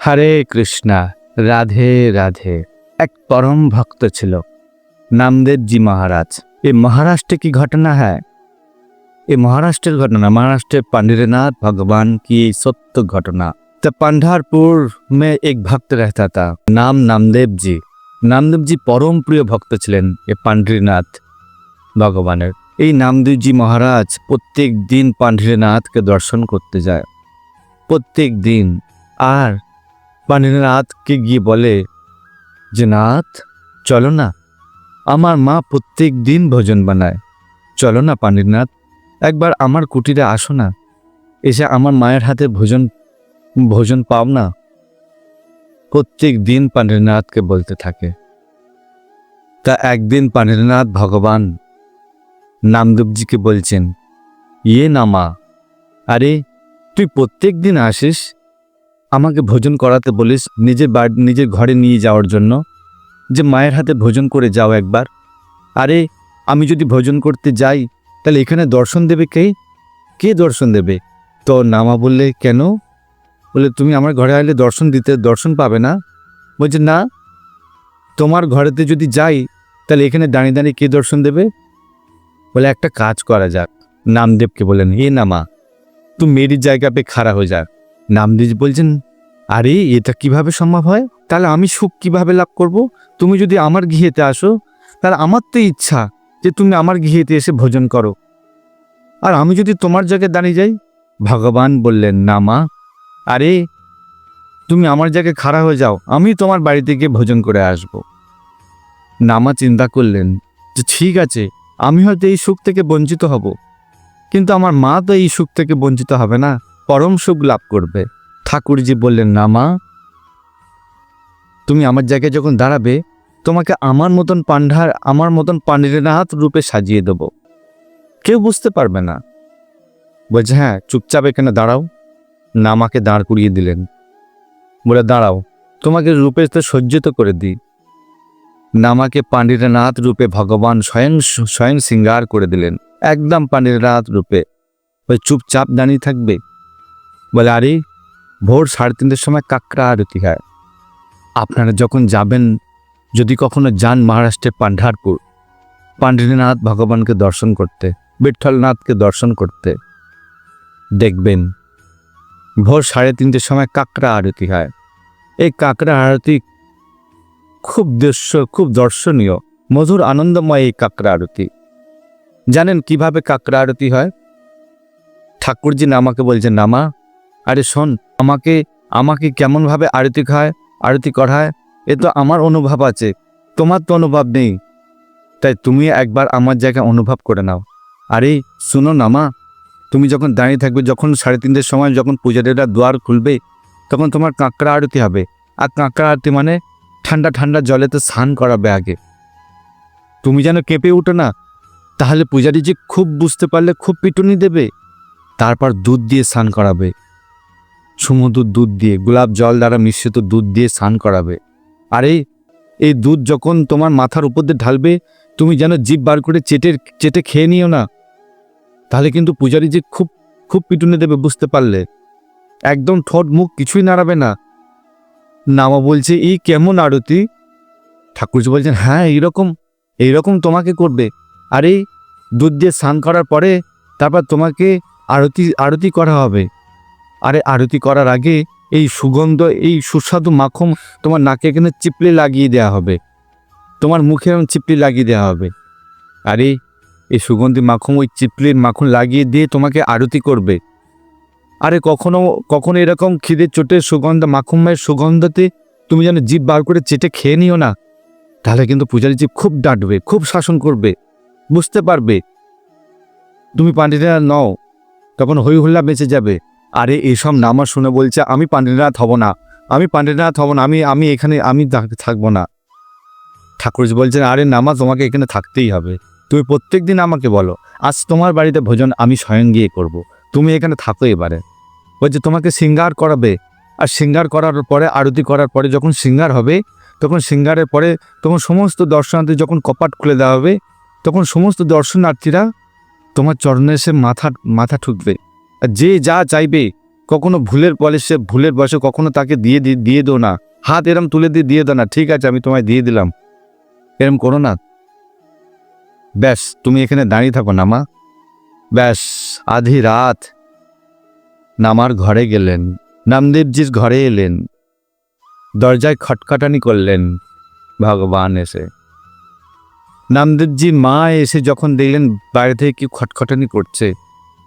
হরে কৃষ্ণা রাধে রাধে এক পরম ভক্ত ছিল নামদেবজি মহারাজ ये महाराष्ट्र की घटना है ये महाराष्ट्र घटना महाराष्ट्र पंडरीनाथ भगवान की सत्य घटना तो पंढरपुर में एक भक्त रहता था नाम नामदेव जी নামদেব জি পরম প্রিয় ভক্ত ছিলেন এ পাণ্ড্রীনাথ ভগবানের এই নামদেবজি মহারাজ প্রত্যেক দিন পাণ্ড্রীনাথকে দর্শন করতে যায় প্রত্যেক দিন আর পাণ্ড্রীনাথকে গিয়ে বলে, যে নাথ, চলো না। আমার মা প্রত্যেক দিন ভোজন বানায়। চলো না পাণ্ড্রীনাথ একবার আমার কুটিরে আসো না। এসে আমার মায়ের হাতে ভোজন ভোজন পাও না। প্রত্যেক দিন পাণ্ড্রীনাথকে বলতে থাকে। তা একদিন পাণ্ড্রীনাথ ভগবান নামদেবজিকে বলছেন ইয়ে না মা, আরে, তুই প্রত্যেক দিন আসিস? আমাকে ভোজন করাতে বলিস নিজের বাড়ি, নিজের ঘরে নিয়ে যাওয়ার জন্য? যে মায়ের হাতে ভোজন করে যাও একবার। আরে, আমি যদি ভোজন করতে যাই, তাহলে এখানে দর্শন দেবে কে? কে দর্শন দেবে? তো নামা বললে কেন? বলে, তুমি আমার ঘরে আসলে দর্শন দিতে, দর্শন পাবে না? বলছে, না। তোমার ঘরেতে যদি যাই, তাহলে এখানে দাঁড়িয়ে দাঁড়িয়ে কে দর্শন দেবে? বলে, একটা কাজ করা যাক। নামদেবকে বলেন এ নামা, তুই মেরি জায়গা পে খাড়া হয়ে যাক নামদেব বলছেন, আরে, এটা কীভাবে সম্ভব হয়? তাহলে আমি সুখ কীভাবে লাভ করব? তুমি যদি আমার গৃহেতে আসো, তাহলে আমার তো ইচ্ছা যে তুমি আমার গৃহেতে এসে ভোজন করো। আর আমি যদি তোমার জায়গায় দাঁড়িয়ে যাই? ভগবান বললেন, না মা। আরে, তুমি আমার জায়গায় খাড়া হয়ে যাও। আমি তোমার বাড়িতে গিয়ে ভোজন করে আসব। নামা চিন্তা করলেন যে ঠিক আছে, আমি হয়তো এই সুখ থেকে বঞ্চিত হব। কিন্তু আমার মা তো এই সুখ থেকে বঞ্চিত হবে না। পরম সুখ লাভ করবে। ঠাকুরজি বললেন, না মা, তুমি আমার জায়গায় যখন দাঁড়াবে, তোমাকে আমার মতন পান্ডার, আমার মতন পান্ডিরনাথ রূপে সাজিয়ে দেব। কেউ বুঝতে পারবে না। বলছে হ্যাঁ চুপচাপ এখানে দাঁড়াও। নামাকে দাঁড় করিয়ে দিলেন। বলে, দাঁড়াও, তোমাকে রূপে তো সজ্জিত করে দিই। নামাকে পাণ্ডিরনাথ রূপে ভগবান স্বয়ং স্বয়ং সিঙ্গার করে দিলেন। একদম পাণ্ডিরনাথ রূপে। ওই চুপচাপ দাঁড়িয়ে থাকবে? বলে, আরে, ভোর সাড়ে তিনটের সময় কাকড়া আরতি হয়। আপনারা যখন যাবেন, যদি কখনো যান মহারাষ্ট্রের পান্ডারপুর পাণ্ডিরনাথ ভগবানকে দর্শন করতে বিঠ্ঠলনাথকে দর্শন করতে, দেখবেন ভোর সাড়ে তিনটের সময় কাকড়া আরতি হয়। এই কাকড়া আরতি খুব দৃশ্য, খুব দর্শনীয়, মধুর, আনন্দময় এই কাকড়া আরতি। জানেন কীভাবে কাকড়া আরতি হয়? ঠাকুরজি নামাকে বলছেন, নামা আরে শোন, আমাকে আমাকে কেমনভাবে আরতি খায়, আরতি করায়, এ তো আমার অনুভব আছে। তোমার তো অনুভব নেই। তাই তুমি একবার আমার জায়গায় অনুভব করে নাও। আরে শুনো নামা তুমি যখন দাঁড়িয়ে থাকবে, যখন সাড়ে তিনটের সময় যখন পূজারীরা দুয়ার খুলবে, তখন তোমার কাঁকড়া আরতি হবে। আর কাঁকড়া আরতি মানে ঠান্ডা ঠান্ডা জলেতে স্নান করাবে আগে। তুমি যেন কেঁপে উঠো না, তাহলে পূজারি যে খুব বুঝতে পারলে, খুব পিটুনি দেবে। তারপর দুধ দিয়ে স্নান করাবে। সমুদ্র দুধ দিয়ে, গোলাপ জল দ্বারা মিশ্রিত দুধ দিয়ে স্নান করাবে। আরে, এই দুধ যখন তোমার মাথার উপর দিয়ে ঢালবে, তুমি যেন জিভ বার করে চেটে চেটে খেয়ে নিও না। তাহলে কিন্তু পূজারি যে খুব খুব পিটুনে দেবে, বুঝতে পারলে। একদম ঠোঁট মুখ কিছুই নাড়াবে না। নামা বলছে এই কেমন আরতি? ঠাকুরজি বলছেন হ্যাঁ এইরকম এইরকম তোমাকে করবে। আরে, দুধ দিয়ে স্নান করার পরে তারপর তোমাকে আরতি আরতি করা হবে। আরে আরতি করার আগে এই সুগন্ধ, এই সুস্বাদু মাখন তোমার নাকে এখানে চিপলি লাগিয়ে দেওয়া হবে। তোমার মুখে এরকম চিপলি লাগিয়ে দেওয়া হবে। আরে, এই সুগন্ধি মাখন, ওই চিপলির মাখন লাগিয়ে দিয়ে তোমাকে আরতি করবে। আরে কখনো কখনো এরকম খিদে চোটে সুগন্ধ মাখুমের সুগন্ধতে তুমি যেন জিভ বার করে চেটে খেয়ে নিও না। তাহলে কিন্তু পূজারি জীব খুব ডাঁটবে, খুব শাসন করবে। বুঝতে পারবে? তুমি পাণ্ডিতা নও, তখন হই হুল্লা বেঁচে যাবে। আরে, এসব নামা শুনে বলছে, আমি পাণ্ডিনাথ হব না। আমি পাণ্ডিনাথ হব না, আমি আমি এখানে, আমি থাকব না। ঠাকুরজি বলছেন, আরে নামা তোমাকে এখানে থাকতেই হবে। তুমি প্রত্যেক দিন আমাকে বলো, আজ তোমার বাড়িতে ভোজন আমি স্বয়ং গিয়ে করব। তুমি এখানে থাকো এবারে। বলছে, তোমাকে সিঙ্গার করাবে। আর সিঙ্গার করার পরে, আরতি করার পরে যখন সিঙ্গার হবে, তখন সিঙ্গারের পরে তখন সমস্ত দর্শনার্থী যখন কপাট খুলে দেওয়া হবে, তখন সমস্ত দর্শনার্থীরা তোমার চরণে এসে মাথা মাথা ঠুকবে। যে যা চাইবে, কখনো ভুলের সে ভুলের বয়সে কখনো তাকে দিয়ে দি- দিয়ে দো না। হাত এরম তুলে দিয়ে দিয়ে দাও না, ঠিক আছে, আমি তোমায় দিয়ে দিলাম। এরম করো না। ব্যাস, তুমি এখানে দাঁড়িয়ে থাকো না মা। ব্যাস, আধি রাত। নামার ঘরে গেলেন, নামদেবজির ঘরে এলেন। দরজায় খটখটানি করলেন ভগবান এসে। নামদেবজি মা এসে যখন দেখলেন বাইরে থেকে কি খটখটানি করছে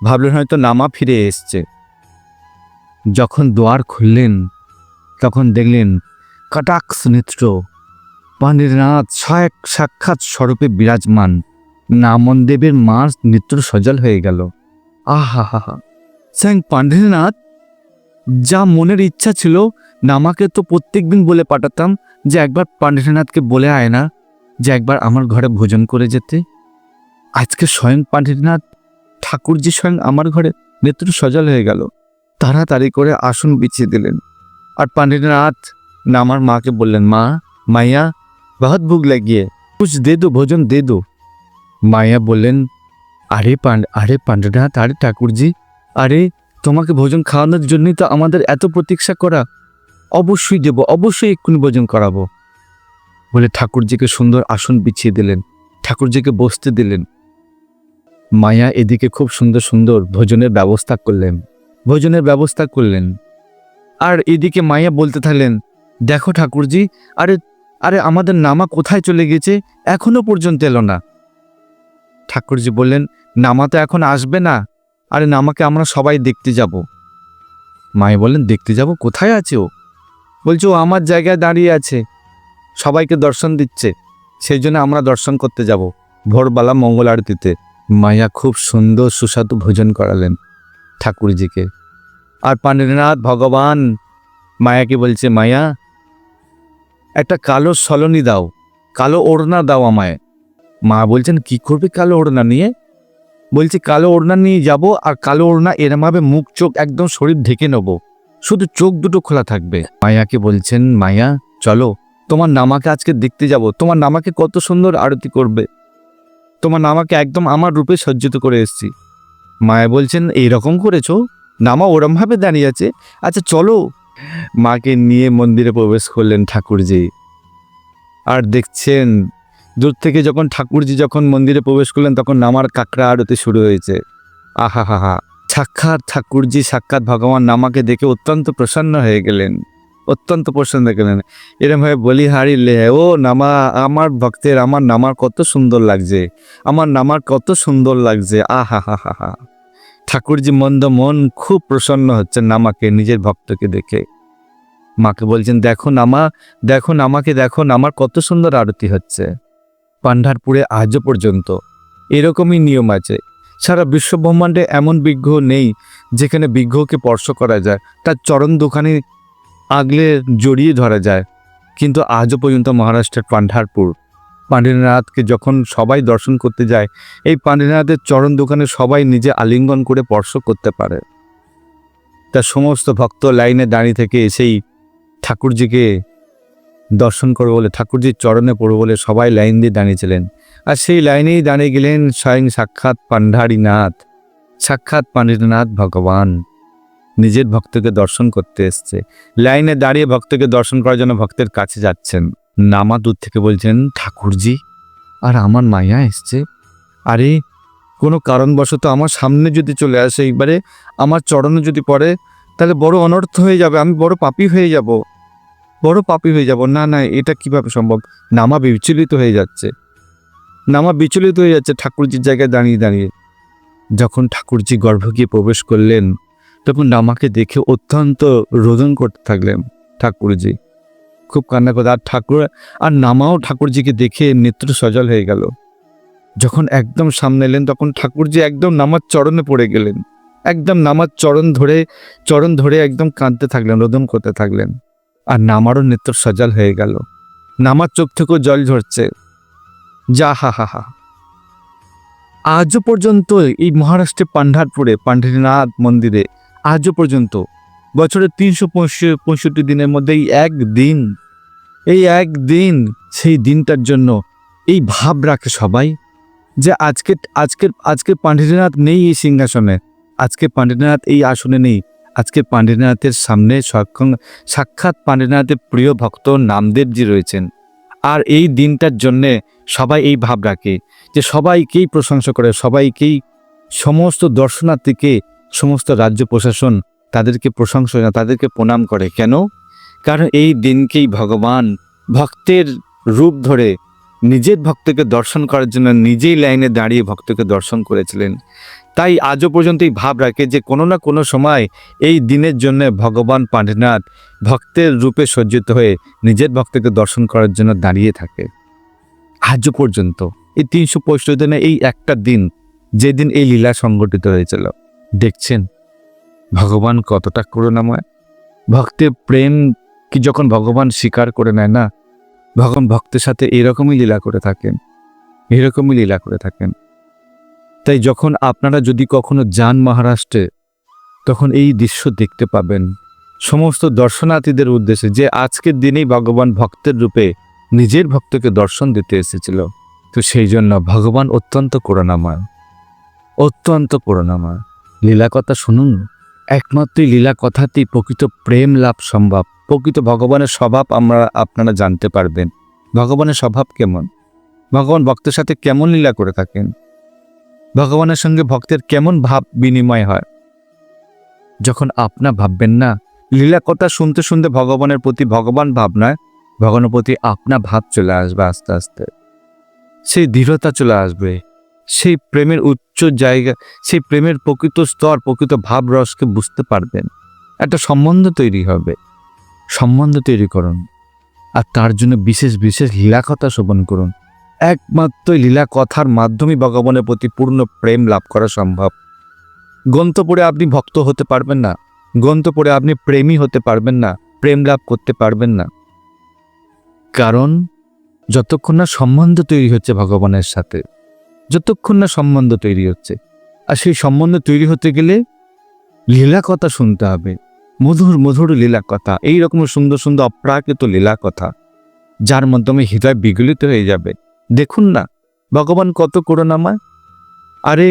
ভাবলেন হয়তো নামা ফিরে এসছে। যখন দোয়ার খুললেন, তখন দেখলেন কটাক্ষ নেত্র পানিরনাথ ছয়েক সাক্ষাৎ স্বরূপে বিরাজমান। নামনদেবের মার নেত্র সজল হয়ে গেল। আহা হা হা স্যাং পান্ডেরনাথ যা মনের ইচ্ছা ছিল, নামাকে তো প্রত্যেকদিন বলে পাঠাতাম যে একবার পান্ডেরনাথকে বলে আয় না, যে একবার আমার ঘরে ভোজন করে যেতে। আজকে স্বয়ং পান্ডেরনাথ ঠাকুরজি স্বয়ং আমার ঘরে নেত্র সজল হয়ে গেল। তাড়াতাড়ি করে আসন বিছিয়ে দিলেন। আর পান্ডেরনাথ নামার মাকে বললেন, মা, মাইয়া, বহুত ভুগ লাগিয়ে, কুছ দে দো, ভোজন দে দো। মাইয়া বললেন, আরে পান্ড, আরে পান্ডনাথ আরে ঠাকুরজি, আরে তোমাকে ভোজন খাওয়ানোর জন্যই তো আমাদের এত প্রতীক্ষা করা। অবশ্যই দেব, অবশ্যই এক্ষুনি ভোজন করাবো। বলে ঠাকুরজিকে সুন্দর আসন বিছিয়ে দিলেন। ঠাকুরজিকে বসতে দিলেন। মায়া এদিকে খুব সুন্দর সুন্দর ভোজনের ব্যবস্থা করলেন। ভোজনের ব্যবস্থা করলেন। আর এদিকে মায়া বলতে থাকলেন, দেখো ঠাকুরজি, আরে আরে আমাদের নামা কোথায় চলে গেছে? এখনও পর্যন্ত এলো না। ঠাকুরজি বললেন, নামা তো এখন আসবে না। আরে নামাকে আমরা সবাই দেখতে যাব। মায়ে বললেন, দেখতে যাব? কোথায় আছে ও? বলছে, ও আমার জায়গায় দাঁড়িয়ে আছে। সবাইকে দর্শন দিচ্ছে। সেই জন্য আমরা দর্শন করতে যাব। ভোরবেলা মঙ্গল আরতিতে। মায়া খুব সুন্দর সুস্বাদু ভোজন করালেন ঠাকুরজিকে। আর পান্ডেরনাথ ভগবান মায়াকে বলছে, মায়া, একটা কালো সলনি দাও, কালো ওড়না দাও আমায়। মা বলছেন, কি করবে কালো ওড়না নিয়ে? বলছি, কালো ওড়না নিয়ে যাব আর কালো ওড়না এরমভাবে মুখ, চোখ একদম শরীর ঢেকে নেব। শুধু চোখ দুটো খোলা থাকবে। মায়াকে বলছেন, মায়া, চলো, তোমার নামাকে আজকে দেখতে যাব। তোমার নামাকে কত সুন্দর আরতি করবে। তোমার নামাকে একদম আমার রূপে সজ্জিত করে এসেছি। মায়া বলছেন, এইরকম করেছ? নামা ওরমভাবে দাঁড়িয়ে আছে। আচ্ছা চলো। মাকে নিয়ে মন্দিরে প্রবেশ করলেন ঠাকুরজি। আর দেখছেন, দূর থেকে যখন ঠাকুরজি যখন মন্দিরে প্রবেশ করলেন, তখন নামার কাকড়া আরতি শুরু হয়েছে। আহা হা হা সাক্ষাৎ ঠাকুরজি, সাক্ষাৎ ভগবান নামাকে দেখে অত্যন্ত প্রসন্ন হয়ে গেলেন। অত্যন্ত পছন্দ হয়ে গেলেন এরম ভাবে বলি হারিলে ও নামা, আমার ভক্তের, আমার নামার কত সুন্দর লাগছে। আমার নামার কত সুন্দর লাগছে। আহা হা হা হা ঠাকুরজি মন্দ মন খুব প্রসন্ন হচ্ছেন নামাকে, নিজের ভক্তকে দেখে। মাকে বলছেন, দেখো নামা, দেখো নামাকে, দেখো নামার কত সুন্দর আরতি হচ্ছে। পান্ডারপুরে আজও পর্যন্ত এরকমই নিয়ম আছে। সারা বিশ্ব ব্রহ্মাণ্ডে এমন বিগ্রহ নেই, যেখানে বিগ্রহকে স্পর্শ করা যায়। তার চরণ দোকানে আগলে জড়িয়ে ধরা যায়। কিন্তু আজও পর্যন্ত মহারাষ্ট্রের পান্ডারপুর পান্ডীনাথকে যখন সবাই দর্শন করতে যায়, এই পান্ডীনাথের চরণ দোকানে সবাই নিজে আলিঙ্গন করে স্পর্শ করতে পারে। তার সমস্ত ভক্ত লাইনে দাঁড়িয়ে থেকে এসেই ঠাকুরজিকে দর্শন করব বলে, ঠাকুরজির চরণে পড়বে বলে সবাই লাইন দিয়ে দাঁড়িয়েছিলেন আর সেই লাইনেই দাঁড়িয়ে গেলেন স্বয়ং সাক্ষাৎ পাণ্ডারীনাথ সাক্ষাৎ পাণ্ডীনাথ ভগবান। নিজের ভক্তকে দর্শন করতে এসছে। লাইনে দাঁড়িয়ে ভক্তকে দর্শন করার জন্য ভক্তের কাছে যাচ্ছেন। নামা দূর থেকে বলছেন, ঠাকুরজি, আর আমার মায়া এসছে। আরে, কোনো কারণবশত আমার সামনে যদি চলে আসে এইবারে, আমার চরণে যদি পড়ে, তাহলে বড় অনর্থ হয়ে যাবে, আমি বড় পাপী হয়ে যাব। বড় পাপী হয়ে যাব। না না, এটা কীভাবে সম্ভব? নামা বিচলিত হয়ে যাচ্ছে। নামা বিচলিত হয়ে যাচ্ছে ঠাকুরজির জায়গায় দাঁড়িয়ে দাঁড়িয়ে। যখন ঠাকুরজি গর্ভ গিয়ে প্রবেশ করলেন তখন নামাকে দেখে অত্যন্ত রোদন করতে থাকলেন ঠাকুরজি। খুব কান্না করে, আর ঠাকুর, আর নামাও ঠাকুরজিকে দেখে নেত্র সজল হয়ে গেল। যখন একদম সামনে এলেন, তখন ঠাকুরজি একদম নামার চরণে পড়ে গেলেন। একদম নামার চরণ ধরে চরণ ধরে একদম কাঁদতে থাকলেন, রোদন করতে থাকলেন। আর নামারও নেত্র সজল হয়ে গেল। নামার চোখ থেকেও জল ঝরছে। যা হা হা হা। আজও পর্যন্ত এই মহারাষ্ট্রে পান্ডারপুরে পান্ডারনাথ মন্দিরে আজও পর্যন্ত। বছরের তিনশো পঁয়ষট্টি দিনের মধ্যে এই এক দিন। এই এক দিন সেই দিনটার জন্য এই ভাব রাখে সবাই যে আজকে আজকের আজকে পান্ডিতনাথ নেই এই সিংহাসনে। আজকে পান্ডিতনাথ এই আসনে নেই। আজকে পাণ্ডিনাথের সামনে সাক্ষাৎ পাণ্ডিনাথের প্রিয় ভক্ত নামদেবজি রয়েছেন। আর এই দিনটার জন্যে সবাই এই ভাব রাখে যে সবাইকেই প্রশংসা করে, সবাইকেই সমস্ত দর্শনার্থীকে সমস্ত রাজ্য প্রশাসন তাদেরকে প্রশংসা, তাদেরকে প্রণাম করে। কেন? কারণ এই দিনকেই ভগবান ভক্তের রূপ ধরে নিজের ভক্তকে দর্শন করার জন্য নিজেই লাইনে দাঁড়িয়ে ভক্তকে দর্শন করেছিলেন। তাই আজও পর্যন্ত এই ভাব রাখে যে কোনো না কোনো সময় এই দিনের জন্য ভগবান পাণ্ডনাথ ভক্তের রূপে সজ্জিত হয়ে নিজের ভক্তকে দর্শন করার জন্য দাঁড়িয়ে থাকে। আজও পর্যন্ত এই তিনশো পঁয়ষট্টি দিনে এই একটা দিন, যেদিন এই লীলা সংগঠিত হয়েছিল। দেখছেন? ভগবান কতটা করুণাময়। ভক্তের প্রেম কি যখন ভগবান স্বীকার করে নেয় না, ভগবান ভক্তের সাথে এরকমই লীলা করে থাকেন, এরকমই লীলা করে থাকেন। তাই যখন আপনারা যদি কখনো যান মহারাষ্ট্রে, তখন এই দৃশ্য দেখতে পাবেন। সমস্ত দর্শনার্থীদের উদ্দেশ্যে যে আজকের দিনেই ভগবান ভক্তের রূপে নিজের ভক্তকে দর্শন দিতে এসেছিল, তো সেই জন্য ভগবান অত্যন্ত করুণাময়। অত্যন্ত করুণাময়। লীলা কথা শুনুন। একমাত্রই লীলা কথাতেই প্রকৃত প্রেম লাভ সম্ভব। প্রকৃত ভগবানের স্বভাব আমরা, আপনারা জানতে পারবেন। ভগবানের স্বভাব কেমন? ভগবান ভক্তের সাথে কেমন লীলা করে থাকেন? ভগবানের সঙ্গে ভক্তের কেমন ভাব বিনিময় হয়? যখন আপনা ভাববেন না লীলা কথা শুনতে শুনতে ভগবানের প্রতি ভগবান ভাবনায় ভগবানের প্রতি আপনা ভাব চলে আসবে আস্তে আস্তে। সেই দৃঢ়তা চলে আসবে। সেই প্রেমের উচ্চ জায়গা, সেই প্রেমের প্রকৃত স্তর, প্রকৃত ভাব রসকে বুঝতে পারবেন। একটা সম্বন্ধ তৈরি হবে। সম্বন্ধ তৈরি করুন। আর তার জন্য বিশেষ বিশেষ লীলা কথা শোভন করুন। একমাত্র লীলা কথার মাধ্যমে ভগবানের প্রতি পূর্ণ প্রেম লাভ করা সম্ভব। গ্রন্থ পড়ে আপনি ভক্ত হতে পারবেন না। গ্রন্থ পড়ে আপনি প্রেমী হতে পারবেন না। প্রেম লাভ করতে পারবেন না। কারণ যতক্ষণ না সম্বন্ধ তৈরি হচ্ছে ভগবানের সাথে যতক্ষণ না সম্বন্ধ তৈরি হচ্ছে। আর সেই সম্বন্ধ তৈরি হতে গেলে লীলা কথা শুনতে হবে। মধুর মধুর লীলা কথা, এই রকম সুন্দর সুন্দর অপ্রাকৃত লীলা কথা, যার মাধ্যমে হৃদয় বিগলিত হয়ে যাবে। দেখুন না, ভগবান কত করুণাময়। আরে,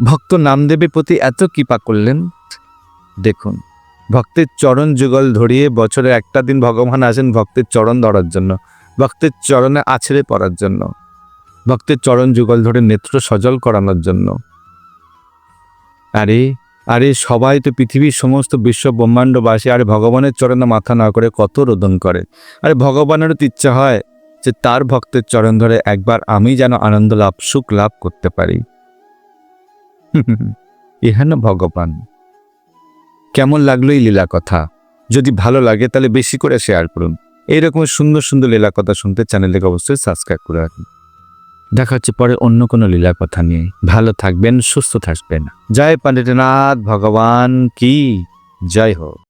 ভক্ত নামদেবের প্রতি এত কৃপা করলেন? দেখুন, ভক্তের চরণ যুগল ধরিয়ে বছরে একটা দিন ভগবান আসেন ভক্তের চরণ ধরার জন্য, ভক্তের চরণে আছড়ে পড়ার জন্য। ভক্তের চরণ যুগল ধরে নেত্র সজল করানোর জন্য। আরে আরে সবাই তো পৃথিবীর সমস্ত বিশ্ব ব্রহ্মাণ্ডবাসী, আরে ভগবানের চরণে মাথা না করে কত রোদন করে। আরে ভগবানেরও তো ইচ্ছা হয় যে তার ভক্তের চরণ ধরে একবার আমি যেন আনন্দ লাভ, সুখ লাভ করতে পারি। ইহান ভগবান। কেমন লাগল এই লীলা কথা? যদি ভালো লাগে তাহলে বেশি করে শেয়ার করুন। এইরকম সুন্দর সুন্দর লীলা কথা শুনতে চ্যানেলটিকে অবশ্যই সাবস্ক্রাইব করে রাখুন। দেখা হচ্ছে পরে অন্য কোনো লীলা কথা নিয়ে। ভালো থাকবেন, সুস্থ থাকবেন। জয় পণ্ডিতনাথ, ভগবান কি? জয় হোক।